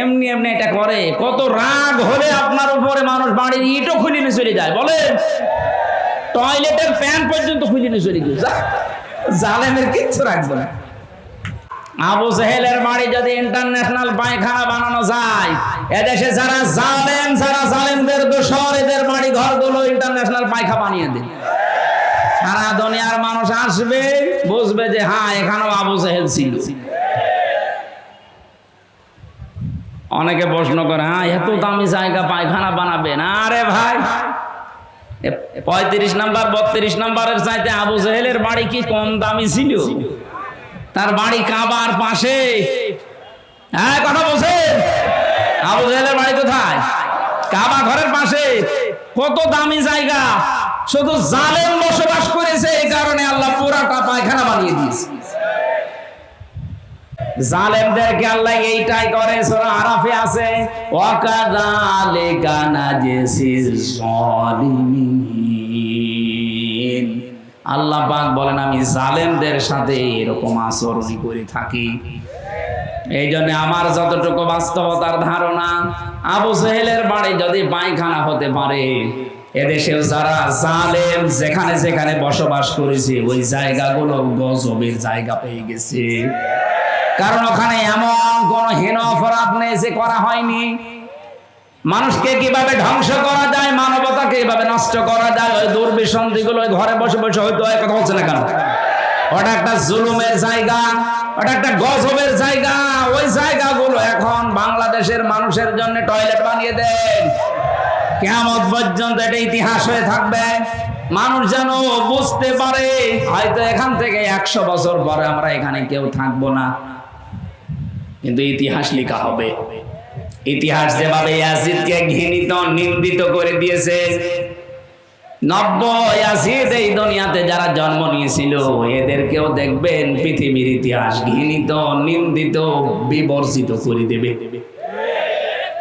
এমনি এমনি এটা করে। কত রাগ হলে আপনার উপরে মানুষ বাড়ির ইটও খুলে নিয়ে চলে যায়, বলেন। টয়লেটের প্যান পর্যন্ত খুলে নিয়ে চলে গিয়ে জালেমের কিচ্ছু রাখব না। আবু সাহেলের বাড়ি যদি ইন্টারন্যাশনাল পায়খানা বানানো যায়, এদেশে যারা জালেম, যারা জালেমদের দোষর, এদের বাড়ি ঘর ঘরগুলো ইন্টারন্যাশনাল পায়খা বানিয়ে দিন। সারা দুনিয়ার মানুষ আসবে, বুঝবে যে হ্যাঁ এখানেও আবু সাহেল ছিল। অনেকে প্রশ্ন করে হ্যাঁ এত দামি জায়গা, পায়খানা বানাবে না আরে ভাই পঁয়ত্রিশ নাম্বার, বত্রিশ নাম্বারের চাইতে আবু জাহেলের বাড়ি কি কম দামি ছিল? তার বাড়ি কাবার পাশে। হ্যাঁ কথা বলছে আবু জাহেলের বাড়ি কোথায়? কাবা ঘরের পাশে। কত দামি জায়গা। শুধু জালেম বসবাস করেছে এই কারণে আল্লাহ পুরাটা পায়খানা বানিয়ে দিয়েছে। জালেমদেরকে আল্লাহ এইটাই করে সূরা আরাফে আছে, ওয়াকাযালিকা আল্লাহ পাক বলেন, আমি জালেমদের সাথে এরকম আচরণই করে থাকি। এই জন্য আমার যতটুকু বাস্তবতার ধারণা, আবু সেহেলের বাড়ি যদি পায়খানা হতে পারে, এদেশেও যারা জালেম, যেখানে যেখানে বসবাস করেছে, ওই জায়গাগুলো গজবের জায়গা পেয়ে গেছে। কারণ ওখানে এমন কোন হীন অপরাধ নেই যে করা হয়নি। মানুষকে কীভাবে ধ্বংস করা যায়, মানবতাকে কীভাবে নষ্ট করা যায়, ওই দুর্বিসন্ধি গুলো ঘরে বসে বসে হয়তো কথা হচ্ছে না কেন? ওটা একটা জুলুমের জায়গা, ওটা একটা গজবের জায়গা। ওই জায়গাগুলো এখন বাংলাদেশের মানুষের জন্য টয়লেট বানিয়ে দেন। কেমন পর্যন্ত এটা ইতিহাস হয়ে থাকবে। মানুষ যেন বুঝতে পারে, হয়তো এখান থেকে একশো বছর পরে আমরা এখানে কেউ থাকব না। কিন্তু ইতিহাস লেখা হবে। ইতিহাস যেভাবে ইয়াজিদকে ঘৃণিত, নিন্দিত করে দিয়েছে, নব্বই ইয়াজিদ এই দুনিয়াতে যারা জন্ম নিয়েছিল, এদেরকেও দেখবেন পৃথিবীর ইতিহাস ঘৃণিত, নিন্দিত, বিবর্জিত করে দেবে।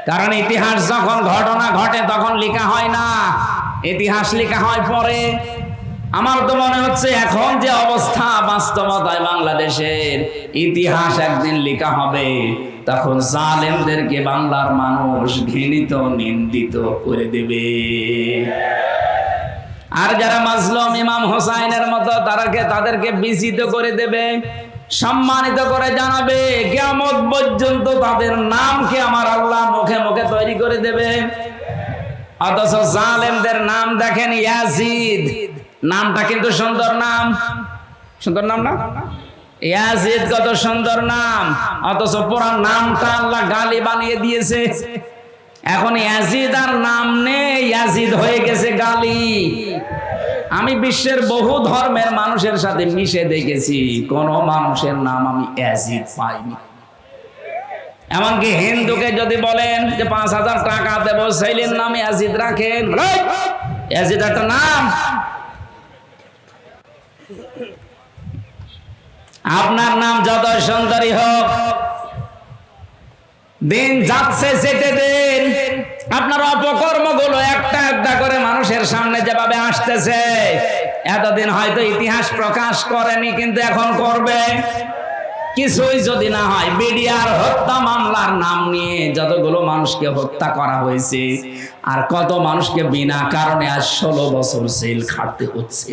কারণ ইতিহাস যখন ঘটনা ঘটে, তখন লেখা হয় না। ইতিহাস লেখা হয় পরে। আমার তো মনে হচ্ছে এখন যে অবস্থা বাস্তবতায় বাংলাদেশের ইতিহাস একদিন লেখা হবে, তখন জালেমদেরকে বাংলার মানুষ ঘৃণিত, নিন্দিত করে দেবে। আর যারা মাজলুম ইমাম হোসাইনের মতো, তারাকে তাদেরকে বিজিত করে দেবে, সম্মানিত করে জানাবে কেমন পর্যন্ত তাদের নামকে আমার আল্লাহ মুখে মুখে তৈরি করে দেবে। অথচ জালেমদের নাম দেখেন ইয়াজিদ। নামটা কিন্তু সুন্দর নাম। সুন্দর নাম না? ইয়াজিদ কত সুন্দর নাম। অথচ পুরো নামটা আল্লাহ গালি বানিয়ে দিয়েছে। এখন ইয়াজিদ আর নাম নেই, ইয়াজিদ হয়ে গেছে গালি। আমি বিশ্বের বহু ধর্মের মানুষের সাথে মিশে দেখেছি, কোন মানুষের নাম আমি অ্যাজিদ পাইনি। এমনকি হিন্দুকে যদি বলেন যে পাঁচ হাজার টাকা দেব সেইলের নামে অ্যাজিদ রাখেন। অ্যাজিদ একটা নাম। আপনার নাম যত সুন্দরী হোক, দিন যাচ্ছে যেতে দিন। আপনার অপকর্মগুলো একটা একটা করে মানুষের সামনে যেভাবে আসতেছে, এতদিন হয়তো ইতিহাস প্রকাশ করেনি, কিন্তু এখন করবে। কিছুই যদি না হয়, বিডিআর হত্যা মামলার নাম নিয়ে যতগুলো মানুষকে হত্যা করা হয়েছে, আর কত মানুষকে বিনা কারণে আজ ষোলো বছর জেল খাটতে হচ্ছে।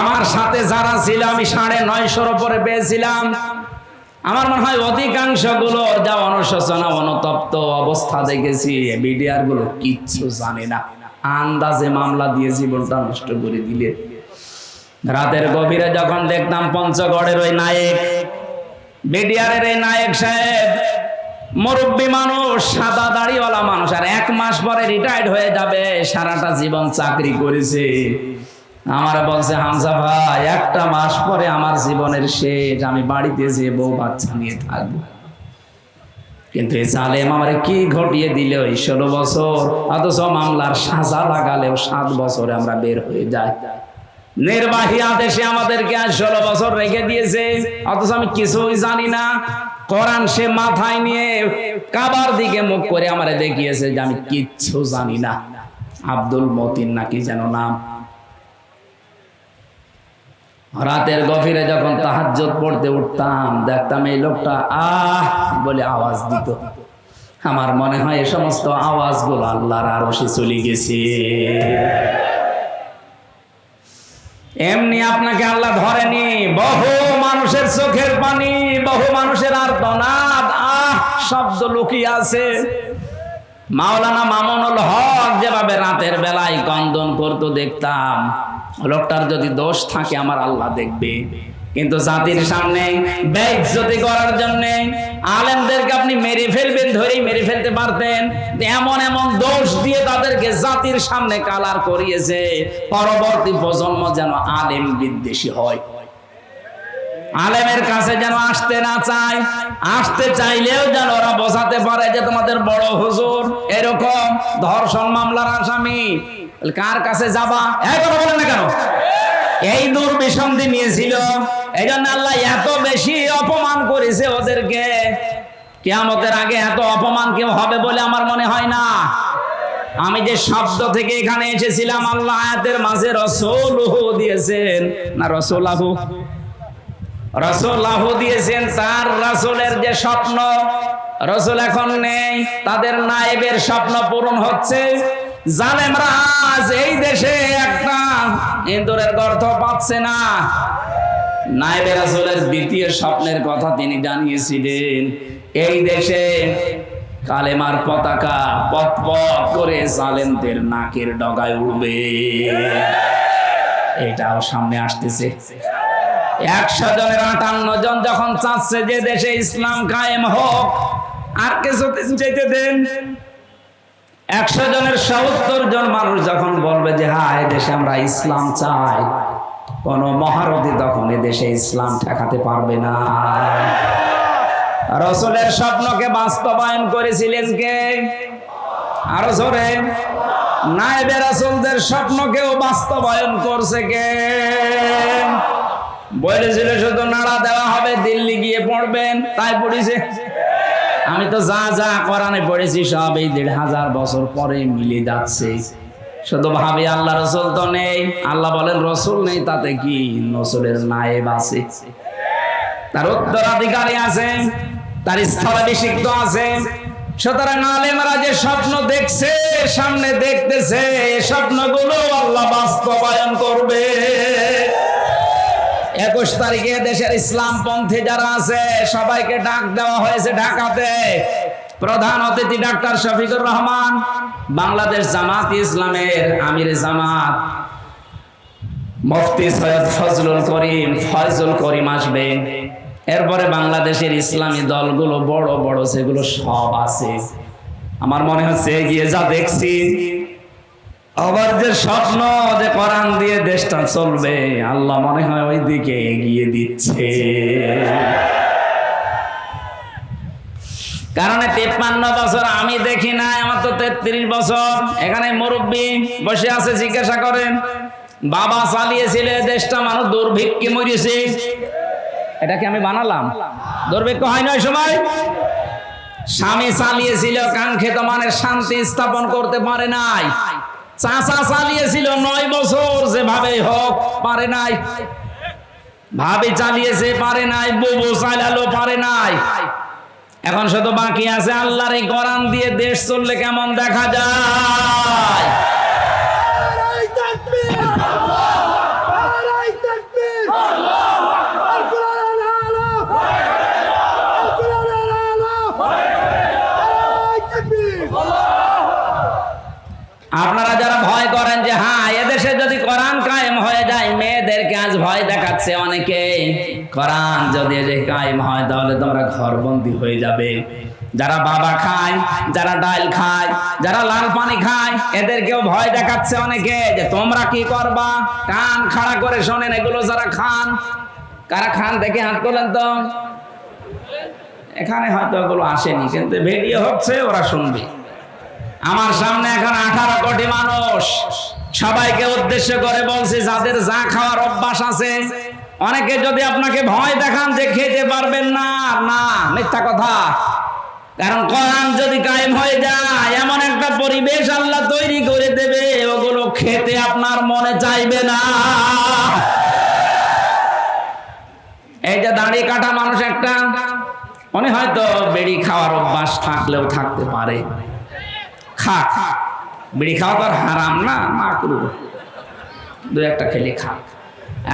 আমার সাথে যারা ছিল, আমি সাড়ে নয়শোর উপরে পেয়েছিলাম। আমার মনে হয় অধিকাংশগুলোর যা অনুশোচনা, অনুতপ্ত অবস্থা দেখেছি বিডিআরগুলো কিচ্ছু জানে না। আন্দাজে মামলা দিয়ে জীবনটা নষ্ট করে দিলে। রাতের গভীরে যখন দেখতাম পঞ্চগড়ের ওই নায়ক, বিডিআরের এই নায়ক সাহেব, মুরব্বী মানুষ, সাদা দাড়িওয়ালা মানুষ, আর এক মাস পরে রিটায়ার্ড হয়ে যাবে, সারাটা জীবন চাকরি করেছে। আমার বলছে, হামজা ভাই, একটা মাস পরে আমার জীবনের শেষ, আমি বাড়িতে যে বউ বাচ্চা নিয়ে থাকব। কিন্তু এই জালেম আমার কি ঘটিয়ে দিল এই ষোলো বছর? অথচ মামলার সাজা লাগালেও সাত বছরে আমরা বের হয়ে যাই। নির্বাহী আদেশে আমাদেরকে আজ ষোলো বছর রেখে দিয়েছে। অথচ আমি কিছুই জানি না। কোরআন সে মাথায় নিয়ে কাবার দিকে মুখ করে আমার দেখিয়েছে যে আমি কিচ্ছু জানি না। আব্দুল মতিন নাকি যেন নাম রাতের গভীরে যখন তাহাজ্জত পড়তে উঠতাম, দেখতাম এই লোকটা, আহ, বলে আওয়াজ দিত। আমার মনে হয় এই সমস্ত আওয়াজগুলো আল্লাহর আরও সে চলে গেছে। এমনি আপনাকে আল্লাহ ধরেনি, বহু মানুষের চোখের পানি, বহু মানুষের আর্তনাদ আহ, শব্দ লুকিয়ে আছে। মাওলানা মামুনুল হক যেভাবে রাতের বেলায় কন্দন করতো দেখতাম লোকটার যদি দোষ থাকে, আমার আল্লাহ দেখবে। কিন্তু জাতির সামনে বেইজ্জতি করার জন্য আলেমদেরকে আপনি মেরে ফেলবেন, ধরেই মেরে ফেলতে পারতেন। এমন এমন দোষ দিয়ে তাদেরকে জাতির সামনে কালার করিয়েছে। পরবর্তী প্রজন্ম যেন আলেম বিদ্বেষী হয়। আলেমের কাছে যেন আসতে না চায়, আসতে চাইলেও যেন ওরা বোঝাতে পারে যে তোমাদের বড় হুজুর এরকম ধর্ষণ মামলার আসামি। কার কাছে যাবা? এই কথা বলেন না কেন? এই দুর্বিসন্ধি নিয়েছিল। এই জন্য আল্লাহ এত বেশি অপমান করেছে ওদেরকে। কেয়ামতের আগে এত অপমান কেউ হবে বলে আমার মনে হয় না। আমি যে শব্দ থেকে এখানে এসেছিলাম, আল্লাহ আয়াতের মাঝে রসুল দিয়েছেন। না, রসুলাহু। রসুল্লাহ দিয়েছেন তার রসুলের যে স্বপ্ন। রসুল এখন নেই, তাদের নায়েবের স্বপ্ন পূরণ হচ্ছে। জালেমরা এই দেশে একটা ইন্দুরের গর্ত পাচ্ছে না। নায়েবে রাসূলের দ্বিতীয় স্বপ্নের কথা তিনি জানিয়েছিলেন, এই দেশে কালেমার পতাকা পথ পথ করে জালেমদের নাকের ডগায় উঠবে এটাও সামনে আসতেছে। একশো জনের আটান্ন জন যখন চাচ্ছে যে দেশে ইসলাম কায়েম হোক, আর কিছু যেতে দেন একশো জনের সত্তর জন মানুষ যখন বলবে যে হ্যাঁ দেশে আমরা ইসলাম চাই। কোন মহারথী তখন দেশে ইসলাম ঠেকাতে পারবে না। রসুলের স্বপ্নকে বাস্তবায়ন করেছিলেন কে? আরও জোরে। নায়েবে রাসুলদের স্বপ্নকেও বাস্তবায়ন করছে কে? বলেছিল, শুধু নাড়া দেওয়া হবে, দিল্লি গিয়ে পড়বেন। তাই পড়েছে। আমি তো যা যা কোরআনে পড়েছি সব এই দেড় হাজার বছর পরে মিলে যাচ্ছে। শুধু ভাবি আল্লাহ রসুল তো নেই। আল্লাহ বলেন, রসুল নেই, তাতে কি রসুলের নায়েব আছে? তার উত্তরাধিকারী আছে, তার স্থলাভিষিক্ত আছে। সুতরাং আলেমরা যে স্বপ্ন দেখছে, সামনে দেখতেছে স্বপ্নগুলো আল্লাহ বাস্তবায়ন করবে। একুশ তারিখে দেশের ইসলাম পন্থী যারা আছে, সবাইকে ডাক দেওয়া হয়েছে ঢাকাতে। প্রধান অতিথি ডাক্তার শফিকুর রহমান, বাংলাদেশ জামাত ইসলামের আমির জামাত। মুফতি সৈয়দ ফজলুল করিম, ফয়জুল করিম আসবে। এরপরে বাংলাদেশের ইসলামী দলগুলো বড় বড়, সেগুলো সব আছে। আমার মনে হচ্ছে গিয়ে যা দেখছি। আবার যে স্বপ্ন যে কোরআন দিয়ে দেশটা চলবে, আল্লাহ মনে হয় ওই দিকে এগিয়ে দিচ্ছে। কারণ তেপ্পান্ন বছর আমি দেখি না আমার তো তেত্রিশ বছর। এখানে মুরব্বী বসে আছে, জিজ্ঞাসা করেন, বাবা চালিয়েছিল দেশটা, মানুষ দুর্ভিক্ষে মরিয়েছে এটাকে আমি বানালাম? দুর্ভিক্ষ হয় না ওই সময় স্বামী চালিয়েছিল, কাঙ্ক্ষিত মানের শান্তি স্থাপন করতে পারে নাই। চাচা চালিয়েছিল নয় বছর, যেভাবে হোক পারে নাই। ভাবে চালিয়েছে, পারে নাই। বুবু চালালো, পারে নাই। এখন শুধু বাকি আছে আল্লাহর এই গরান দিয়ে দেশ চললে কেমন দেখা যায় নারাই তাকবীর নারাই তাকবীর আল কোরআন আলো আল কোরআন আলো নারাই তাকবীর আপনারা যারা ভয় করেন যে হ্যাঁ এদেশে যদি কোরআন কায়েম হয়ে যায়, মেয়েদেরকে আজ ভয় দেখাচ্ছে অনেকে। কোরআন যদি এদের কায়েম হয়, তাহলে তোমরা ঘরবন্দি হয়ে যাবে। যারা বাবা খায়, যারা ডাল খায়, যারা লাল পানি খায়, এদেরকেও ভয় দেখাচ্ছে অনেকে যে, তোমরা কি করবা? কান খাড়া করে শোনেন, এগুলো যারা খান। কারা খান, দেখে হাত তোলেন তো। এখানে হয়তো এগুলো আসেনি, কিন্তু ভিডিও হচ্ছে, ওরা শুনবে। আমার সামনে এখন আঠারো কোটি মানুষ। সবাইকে উদ্দেশ্য করে বলছি, যাদের যা খাওয়ার অভ্যাস আছে, অনেকে যদি আপনাকে ভয় দেখান যে খেতে পারবেন না না, মিথ্যা কথা। কারণ কোরআন যদি কায়েম হয়ে যায়, এমন একটা পরিবেশ আল্লাহ তৈরি করে দেবে, ওগুলো খেতে আপনার মনে চাইবে না। এই যে দাঁড়িয়ে কাটা মানুষ একটা উনি হয়তো বেড়ি খাওয়ার অভ্যাস থাকলেও থাকতে পারে। খা। বিড়ি খাওয়া তো আর হারাম না, মা করু দু একটা খেলে খা।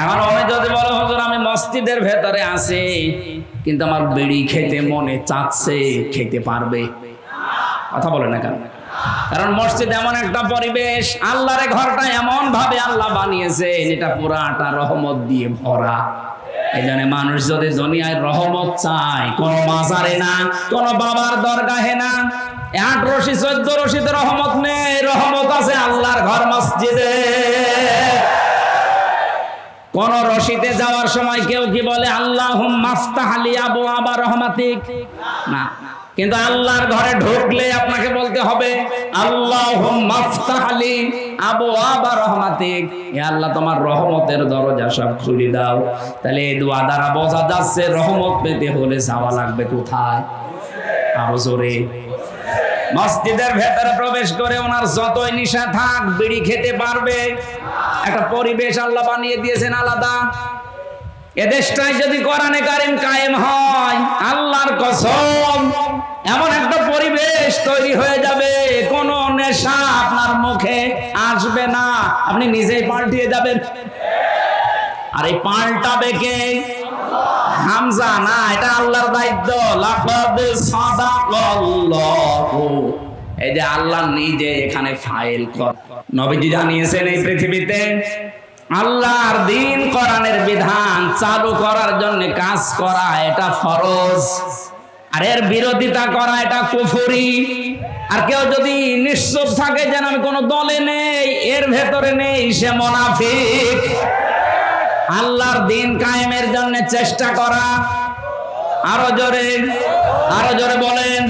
এখন অনেক যদি বলো, হুজুর, আমি মসজিদের ভেতরে আছি, কিন্তু আমার বিড়ি খেতে মনে চাচ্ছে, খেতে পারবে। কথা বলে না কেন? কারণ মসজিদ এমন একটা পরিবেশ, আল্লাহর ঘরটা এমন ভাবে আল্লাহ বানিয়েছে এটা পুরাটা রহমত দিয়ে ভরা। এই জন্য মানুষ যদি দুনিয়ায় রহমত চায়, কোন মাজারে না, কোন বাবার দরগাহে না আট রশি, চোদ্দ রশিতে রহমত নেই, রহমত আছে আল্লাহর ঘর মসজিদে। কোন রশিতে যাওয়ার সময় কেউ কি বলে আল্লাহ মাফতাহালি আবু আবার রহমাতিক না। কিন্তু আল্লাহর ঘরে ঢুকলে আপনাকে বলতে হবে আল্লাহ মাফতাহালি আবু আবার রহমাতিক এ আল্লাহ, তোমার রহমতের দরজা সব খুলে দাও। তাহলে এই দোয়া দ্বারা বোঝা যাচ্ছে রহমত পেতে হলে যাওয়া লাগবে কোথায়? আরও জোরে। মসজিদের ভেতরে প্রবেশ করে ওনার যতই নিশা থাক, বিড়ি খেতে পারবে। একটা পরিবেশ আল্লাহ বানিয়ে দিয়েছেন আলাদা। এদেশটাই যদি কোরআনে কারিম কায়েম হয়, আল্লাহর কসম, এমন একটা পরিবেশ তৈরি হয়ে যাবে, কোন নেশা আপনার মুখে আসবে না। আপনি নিজেই পাল্টিয়ে যাবেন। আর এই পাল্টাবে কে? হামজা না, এটা আল্লাহর দায়িত্ব। লাকাদ সাদাকাল্লাহু। এই যে আল্লাহ নিজে এখানে ফাইল কর। নবীজি জানিয়েছেন এই পৃথিবীতে, আল্লাহর দিন কোরআনের বিধান চালু করার জন্য কাজ করা, এটা ফরজ। আর এর বিরোধিতা করা, এটা কুফরি। আর কেউ যদি নিশ্চুপ থাকে যেন আমি কোনো দলে নেই, এর ভেতরে নেই, সে মোনাফিক। আল্লাহর দিন কায়েমের জন্য চেষ্টা করা। আরও জোরে আরও জোরে বলেন।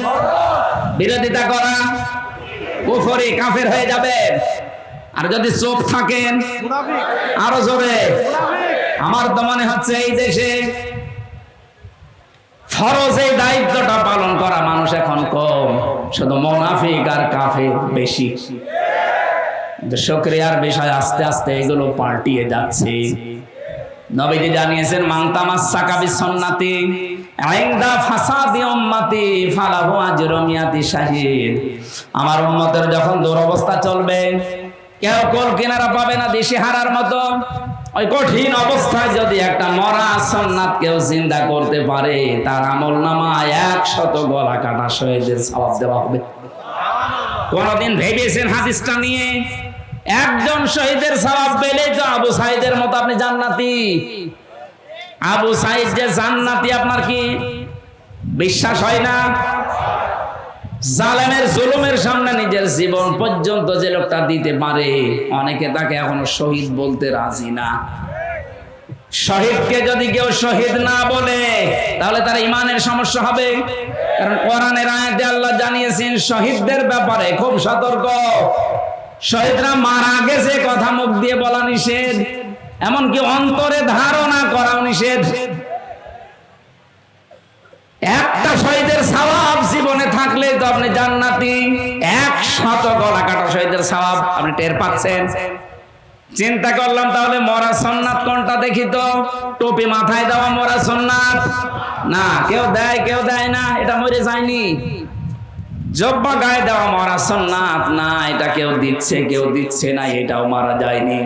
বিরোধিতা করা। কুফরি কাফের হয়ে যাবে। আর যদি চোখ থাকেন, আরও জোরে। আমার তো মনে হচ্ছে এই দেশে ফরজ এই দায়িত্বটা পালন করা মানুষ এখন কম। শুধু মোনাফিক আর কাফের বেশি। কিন্তু শুক্রিয়ার বিষয় আস্তে আস্তে এগুলো পাল্টিয়ে যাচ্ছে। নবীজি জানিয়েছেন মান্তামাস সাকাবি সন্নাতি আইন্দা ফাসাদি উম্মতি ফালাহু আজরু মিয়াতি শাহিদ। আমার উম্মতের যখন দুরবস্থা চলবে, কেউ কোল কিনারা পাবে না দেশে হারার মতো। ওই কঠিন অবস্থায় যদি একটা মরা সন্ন্যাত কেউ চিন্তা করতে পারে, তার আমল নামা একশত গলা কাটা শহীদের সবাব দেওয়া হবে। কোনদিন ভেবেছেন হাদিসটা নিয়ে? একজন শহীদের সবাব পেলে তো আবু সাইদের মতো আপনি জান্নাতি। আবু সাইদ যে জান্নাতি, আপনার কি বিশ্বাস হয় না? জালেমের জুলুমের সামনে নিজের জীবন পর্যন্ত যে লোকটা দিতে পারে, অনেকে তাকে এখনও শহীদ বলতে রাজি না। শহীদকে যদি কেউ শহীদ না বলে, তাহলে তার ইমানের সমস্যা হবে। কারণ কোরআনের আয়াতে আল্লাহ জানিয়েছেন, শহীদদের ব্যাপারে খুব সতর্ক। শহীদরা মারা গেছে কথা মুখ দিয়ে বলা নিষেধ। এমনকি অন্তরে ধারণা করাও নিষেধ। একটা শহীদের সওয়াব জীবনে থাকলে তো আপনি জান্নাতি। এক শত গলা কাটা শহীদের সওয়াব আপনি টের পাচ্ছেন। চিন্তা করলাম তাহলে মরা সন্ন্যাত কোনটা দেখি তো? টুপি মাথায় দেওয়া মরা সন্ন্যাত না, কেউ দেয় কেউ দেয় না, এটা মরে যায়নি। জব্বা গায়ে দেওয়া মরা সন্ন্যাত না, এটা কেউ দিচ্ছে কেউ দিচ্ছে না, এটাও মারা যায়নি।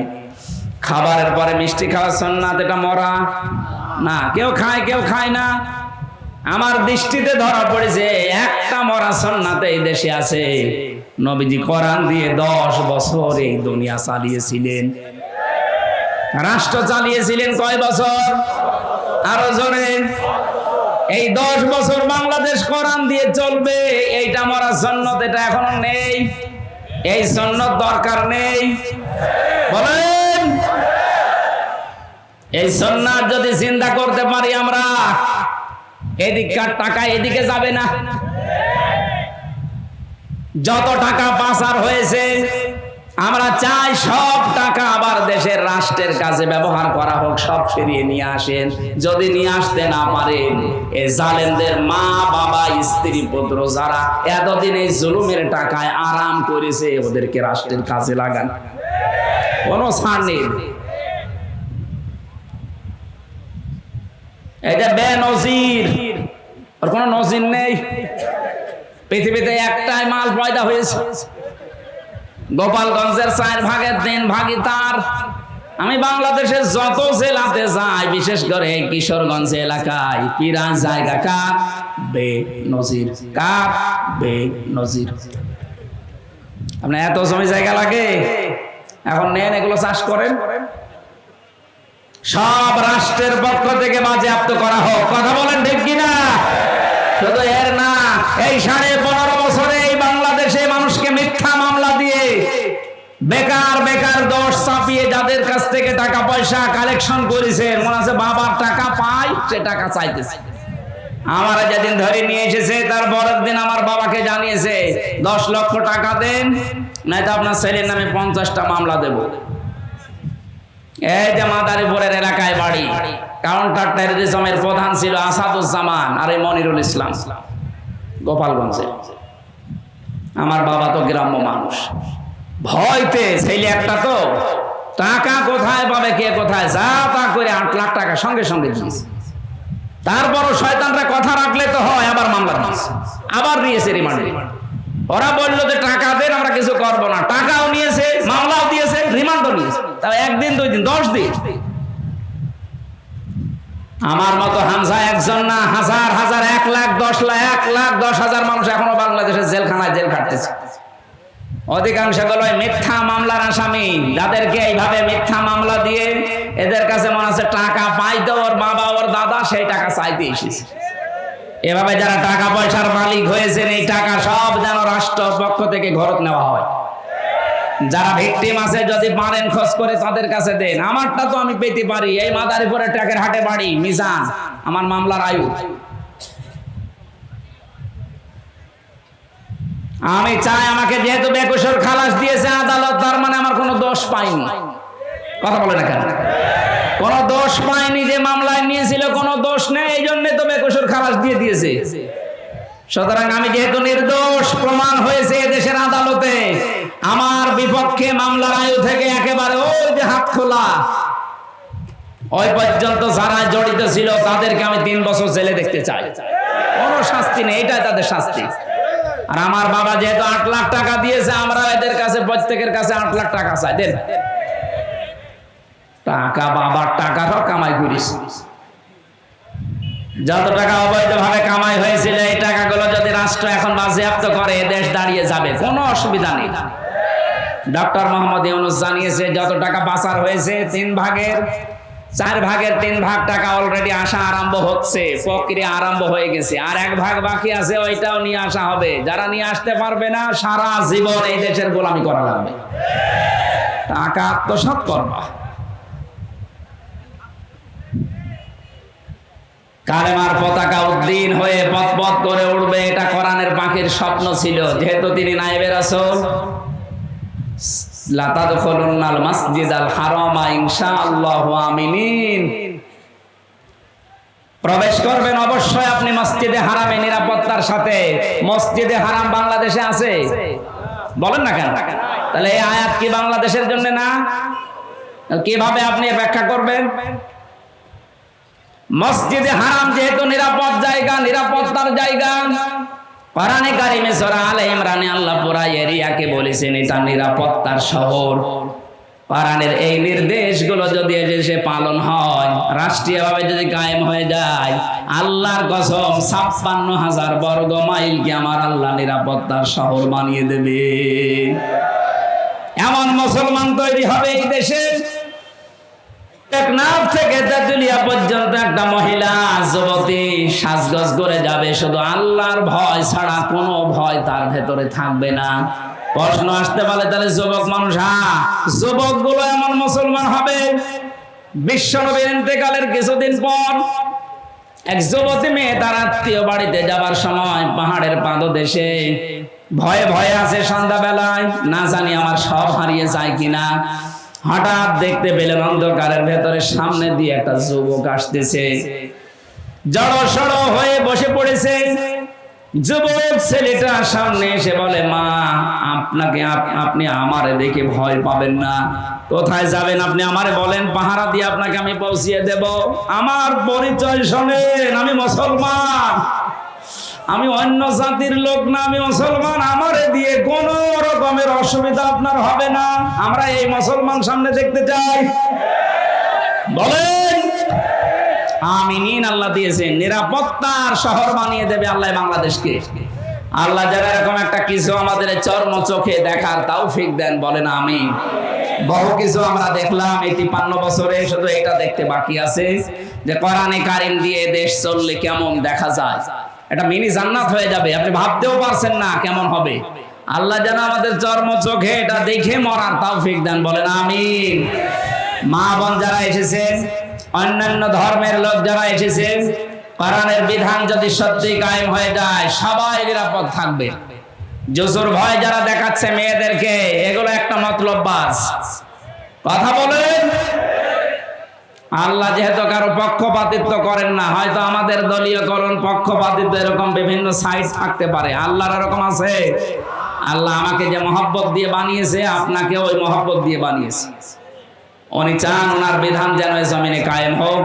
খাবারের পরে মিষ্টি খাওয়া সন্ন্যাত এটা মরা। না, কেউ খায় কেউ খায় না। আমার দৃষ্টিতে ধরা পড়েছে, একটা মরা সন্ন্যাতে এই দেশে আছে। নবীজি কোরআন দিয়ে দশ বছর এই দুনিয়া চালিয়েছিলেন। রাষ্ট্র চালিয়েছিলেন কয় বছর? আরও জোরে। এই দশ বছর বাংলাদেশ কোরআন দিয়ে চলবে, এইটা মরা সন্ন্যত, এটা এখনও নেই। এই সন্ন্যত দরকার নেই। বলেন। এই সন্ন্যাত যদি চিন্তা করতে পারি আমরা, এদিককার টাকা এদিকে যাবে না। যত টাকা পাচার হয়েছে আমরা চাই সব টাকা আবার দেশের রাষ্ট্রের কাছে ব্যবহার করা হোক, সব ফিরিয়ে নিয়ে আসেন। যদি নিয়ে আসতে না পারেন এই জালেমদের মা, বাবা, স্ত্রী, পুত্র যারা এতদিন এই জুলুমের টাকায় আরাম করেছে, ওদেরকে রাষ্ট্রের কাজে লাগান। কোনো ছাড় নেই। এটা বে নজির ওর কোনো নজির নেই। পৃথিবীতে একটাই মাল পয়দা হয়েছে। গোপালগঞ্জের চার ভাগের তিন ভাগই তার। আমি বাংলাদেশের যত জেলাতে যাই, বিশেষ করে কিশোরগঞ্জ এলাকায় পিরান জায়গা কার? বে নজির কার? বে নজির আপনার এত জমি জায়গা লাগে? এখন নেন, এগুলো চাষ করেন। সব রাষ্ট্রের পক্ষ থেকে বাজেয়াপ্ত করা হোক। কথা বলেন ঠিক কিনা? শুধু এর না, এই সাড়ে পনেরো বছরে এই বাংলাদেশে মানুষকে মিথ্যা মামলা দিয়ে বেকার বেকার দোষ চাপিয়ে যাদের কাছ থেকে টাকা পয়সা কালেকশন করেছে, মনে আছে বাবার টাকা পাই সে টাকা চাইতেছে। আমার যেদিন ধরে নিয়ে এসেছে, তার পরের দিন আমার বাবাকে জানিয়েছে, দশ লক্ষ টাকা দেন নয়তো আপনার ছেলের নামে পঞ্চাশটা মামলা দেব। এই যে মাদারীপুরের এলাকায় বাড়ি কাউন্টার টেরিজমের প্রধান ছিল আসাদুজ্জামান আর এই মনিরুল ইসলাম, গোপালগঞ্জে। আমার বাবা তো গ্রাম্য মানুষ। ভয়তে ছেলে একটা তো। টাকা কোথায় পাবে, কে কোথায়? যা তা করে আট লাখ টাকা সঙ্গে সঙ্গে দিয়েছে। তারপরও শয়তানরা কথা রাখলে তো হয়, আবার মামলা দিয়েছে। আবার নিয়েছে রিমান্ডে। ওরা বলল যে টাকা দেন, আমরা কিছু করব না। টাকাও নিয়েছে, মামলাও দিয়েছে, রিমান্ডও নিয়েছে। তাও একদিন, দুই দিন, দশ দিন। আমার মতো হামজা একজন না, হাজার হাজার, এক লাখ, দশ লাখ, এক লাখ, দশ হাজার মানুষ এখনও বাংলাদেশের জেলখানায় জেল খাটতেছে। অধিকাংশগুলো মিথ্যা মামলার আসামি। যাদেরকে এইভাবে মিথ্যা মামলা দিয়ে এদের কাছে মনে হচ্ছে টাকা পাই পাইতো ওর বাবা ওর দাদা, সেই টাকা চাইতে এসেছে। এভাবে যারা টাকা পয়সার মালিক হয়েছেন, এই টাকা সব যেন রাষ্ট্র পক্ষ থেকে ঘরত নেওয়া হয়। যারা ভিকটিম আছে, যদি পারেন খোঁজ করে তাদের কাছে দেন। আমারটা তো আমি পেতে পারি। এই মাদারীপুরের ট্যাকের হাটে বাড়ি, মিজান। আমার মামলার আয়ু। আমি চাই আমাকে যেহেতু বেকসুর খালাস দিয়েছে আদালত, তার মানে আমার কোনো দোষ পাইনি। কথা বলে না কেন? কোনো দোষ পাইনি যে মামলায় নিয়েছিল, কোনো দোষ নেই, এই জন্য তো বেকসুর খালাস দিয়ে দিয়েছে। সুতরাং আমি যেহেতু নির্দোষ, প্রমাণ হয়েছে দেশের আদালতে, আমার বিপক্ষে মামলার আয়ু থেকে একেবারে ওই যে হাত খোলা। ওই পর্যন্ত যারা জড়িত ছিল, তাদেরকে আমি তিন বছর জেলে দেখতে চাই। কোনো শাস্তি নেই, এটাই তাদের শাস্তি। আর আমার বাবা যেহেতু আট লাখ টাকা দিয়েছে, আমরা এদের কাছে, প্রত্যেকের কাছে আট লাখ টাকা চাই, দেন। টাকা বাবার টাকাটাও কামাই করিস। যত টাকা অবৈধভাবে কামাই হয়েছিল, এই টাকাগুলো যদি রাষ্ট্র এখন বাজেয়াপ্ত করে দেশ দাঁড়িয়ে যাবে, কোনো অসুবিধা নেই। ডক্টর মোহাম্মদ ইউনুস জানিয়েছে, যত টাকা পাচার হয়েছে, তিন ভাগের চার ভাগের তিন ভাগ টাকা অলরেডি আসা আরম্ভ হচ্ছে, প্রক্রিয়া আরম্ভ হয়ে গেছে। আর এক ভাগ বাকি আছে, ওইটাও নিয়ে আসা হবে। যারা নিয়ে আসতে পারবে না, সারা জীবন এই দেশের গোলামি করা লাগবে। টাকা আত্মসাৎ করবা। কালেমার পতাকা উদ্দিন হয়ে পথ পথ করে উঠবে, এটা কোরআনের পাখির স্বপ্ন ছিল। যেহেতু তিনি নাইবের আসল প্রবেশ করবেন অবশ্যই আপনি মসজিদে হারামে, নিরাপত্তার সাথে। মসজিদে হারাম বাংলাদেশে আছে? বলেন না কেন? তাহলে এই আয়াত কি বাংলাদেশের জন্য না? কীভাবে আপনি ব্যাখ্যা করবেন? মসজিদে হারাম যেহেতু নিরাপদ জায়গা, নিরাপত্তার জায়গা কোরআনে কারিমে সূরা আলে ইমরানে আল্লাহ পুরা এরিয়াকে বলেছেন, এটা নিরাপত্তার শহর। কোরআনের এই নির্দেশগুলো যদি দেশে পালন হয়, রাষ্ট্রীয়ভাবে যদি কায়েম হয়ে যায়, আল্লাহর কসম ছাপ্পান্ন হাজার বর্গ মাইলকে আমার আল্লাহ নিরাপত্তার শহর বানিয়ে দেবে? এমন মুসলমান তৈরি হবে এই দেশে টেকনাফ থেকে তেতুলিয়া পর্যন্ত একটা মহিলা যুবতী সাজগজ করে যাবে, শুধু আল্লাহর ভয় ছাড়া কোনো ভয় তার ভেতরে থাকবে না। প্রশ্ন আসতে পারে, তাহলে যুবক মানুষ হ্যাঁ যুবকগুলো এমন মুসলমান হবে? ইন্তেকালের কিছুদিন পর এক যুবতী মেয়ে তার আত্মীয় বাড়িতে যাবার সময় পাহাড়ের পাদদেশে ভয়ে ভয়ে আছে সন্ধ্যাবেলায়। না জানি আমার সব হারিয়ে যায় কিনা। হঠাৎ দেখতে পেলেন অন্ধকারের ভেতরে সামনে দিয়ে একটা যুবক আসতেছে। জড়ো সড়ো হয়ে বসে পড়েছে। যুবক ছেলেটা সামনে এসে বলে, মা, আপনাকে আপনি আমারে দেখে ভয় পাবেন না। কোথায় যাবেন আপনি আমারে বলেন? পাহারা দিয়ে আপনাকে আমি পৌঁছিয়ে দেব। আমার পরিচয় শোনেন, আমি মুসলমান। আমি অন্য জাতির লোক না, আমি মুসলমান, আমারে দিয়ে কোন রকমের অসুবিধা আপনার হবে না। আমরা এই মুসলমান সামনে দেখতে চাই। বলেন। আমিনিন আল্লাহ দিয়েছেন। নিরাপত্তার শহর বানিয়ে দেবে আল্লাহ বাংলাদেশকে। আল্লাহ যারা এরকম একটা কিছু আমাদের চর্ম চোখে দেখার তাও ফিক দেন, বলেন আমি বহু কিছু আমরা দেখলাম, এই তিপ্পান্ন বছরে শুধু এটা দেখতে বাকি আছে যে কোরআনে কারিম দিয়ে দেশ চললে কেমন দেখা যায়। এটা মিনি জান্নাত হয়ে যাবে, আপনি ভাবতেও পারছেন না কেমন হবে। আল্লাহ যেন আমাদের চর্ম চোখে এটা দেখে মরার তাও ফিক দেন, বলেন আমিন। মা বোন যারা এসেছেন, অন্যান্য ধর্মের লোক যারা এসেছেন, কোরআনের বিধান যদি সত্যি কায়েম হয়ে যায়, সবাই নিরাপদ থাকবে। জসুর ভয় যারা দেখাচ্ছে মেয়েদেরকে, এগুলো একটা মতলব বাস কথা বলেন। আল্লাহ যেহেতু কারও পক্ষপাতিত্ব করেন না, হয়তো আমাদের দলীয়করণ পক্ষপাতিত্ব এরকম বিভিন্ন সাইড থাকতে পারে। আল্লাহর এরকম আছে? আল্লাহ আমাকে যে মহব্বত দিয়ে বানিয়েছে, আপনাকে ওই মহব্বত দিয়ে বানিয়েছে। উনি চান ওনার বিধান যেন জমিনে কায়েম হোক।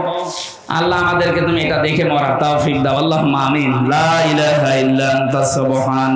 আল্লাহ আমাদেরকে তুমি এটা দেখে মরা তাও ফিক দাও। আল্লাহ আমিন। লা ইলাহা ইল্লা আনতা সুবহানাক